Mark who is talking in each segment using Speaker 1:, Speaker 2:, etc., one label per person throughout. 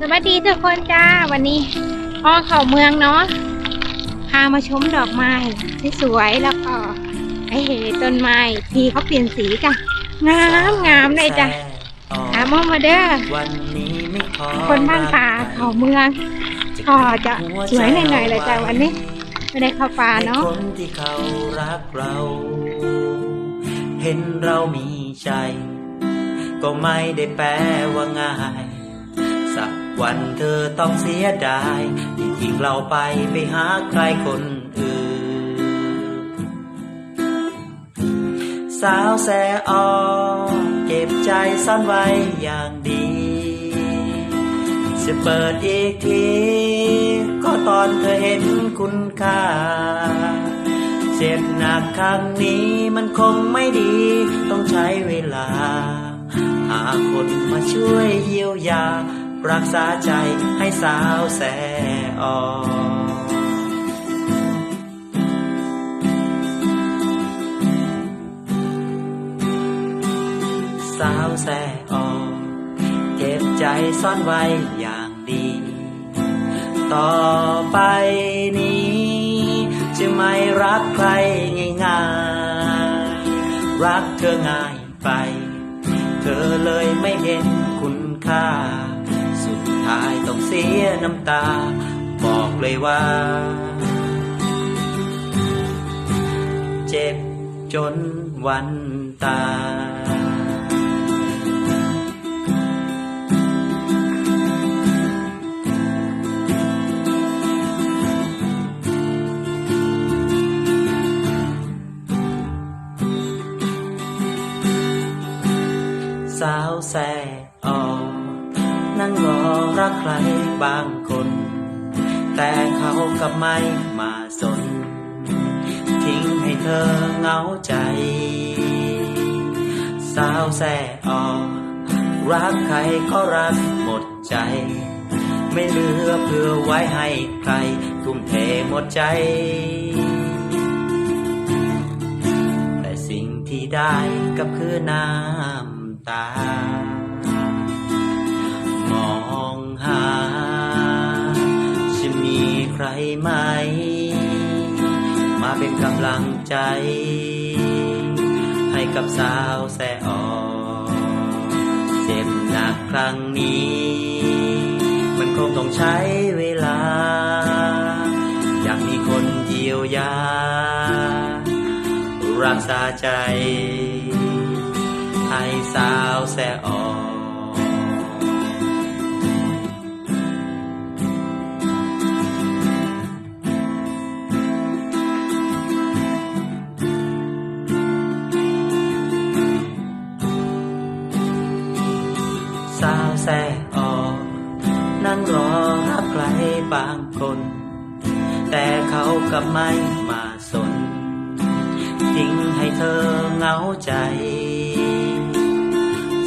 Speaker 1: สวัสดีทุกคนจ้าวันนี้อ้อเข้าเมืองเนาะพามาชมดอกไม้สวยๆแล้วก็ไอเห็นต้นไม้ที่เขาเปลี่ยนสีกันงามงามเลยจ้ะถามอมาเด้อ
Speaker 2: วันนี้ไม่ขอ
Speaker 1: คนบ้านป่าเข้าเมืองก็จะสวยหน่อยๆเลยจ้ะวันนี้ไม่ได้เข้าป่าเนาะ
Speaker 2: ให้คนที่เขารักเรา เห็นเรามีใจ ก็ไม่ได้แปลว่าง่ายสัก วันเธอต้องเสียดายที่ทิ้งเราไปไปหาใครคนอื่น สาวแสออเก็บใจซ่อนไว้อย่างดี จะเปิดอีกที ก็ตอนเธอเห็นคุณค่า เจ็บหนักครั้งนี้มันคงไม่ดี ต้องใช้เวลา หาคนมาช่วยเยียวยา รักษาใจให้สาวแสออสาวแสออเก็บใจซ่อนไว้อย่างดี ต่อไปนี้ จะไม่รักใครง่ายๆรักเธอง่ายไป เธอเลยไม่เห็น เสียน้ำตา บอกเลยว่า เจ็บจนวันตายสาวแสออก นั่งรอรักใครบางคน แต่เขากลับไม่มาสน ทิ้งให้เธอเหงาใจ สาวแส่ออกรักใครก็รักหมดใจ ไม่เหลือเพื่อไว้ให้ใคร ทุ่มเทหมดใจแต่สิ่งที่ได้ก็คือน้ำตา หา จะมีใครไหม มาเป็นกำลังใจ ให้กับสาวแสออเจ็บหนักครั้งนี้ มันคงต้องใช้เวลา อยากมีคนเยียวยา รักษาใจ ให้สาวแสออ บางคน แต่เขากลับไม่มาสน ทิ้งให้เธอเหงาใจ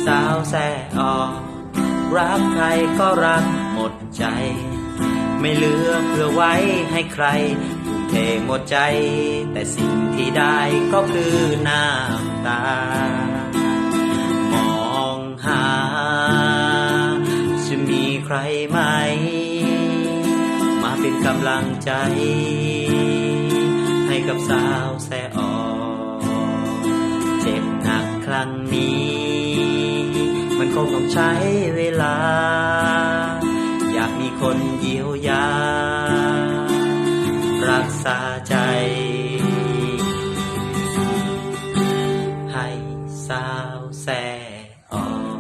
Speaker 2: สาวแสออก รักใครก็รักหมดใจ ไม่เหลือเพื่อไว้ให้ใครทุ่มเทหมดใจ แต่สิ่งที่ได้ก็คือน้ำตา มองหาจะมีใครไหม เป็นกำลังใจ ให้กับสาวแสออเจ็บหนักครั้งนี้ มันคงต้องใช้เวลา อยากมีคนเยียวยา รักษาใจให้สาวแสออ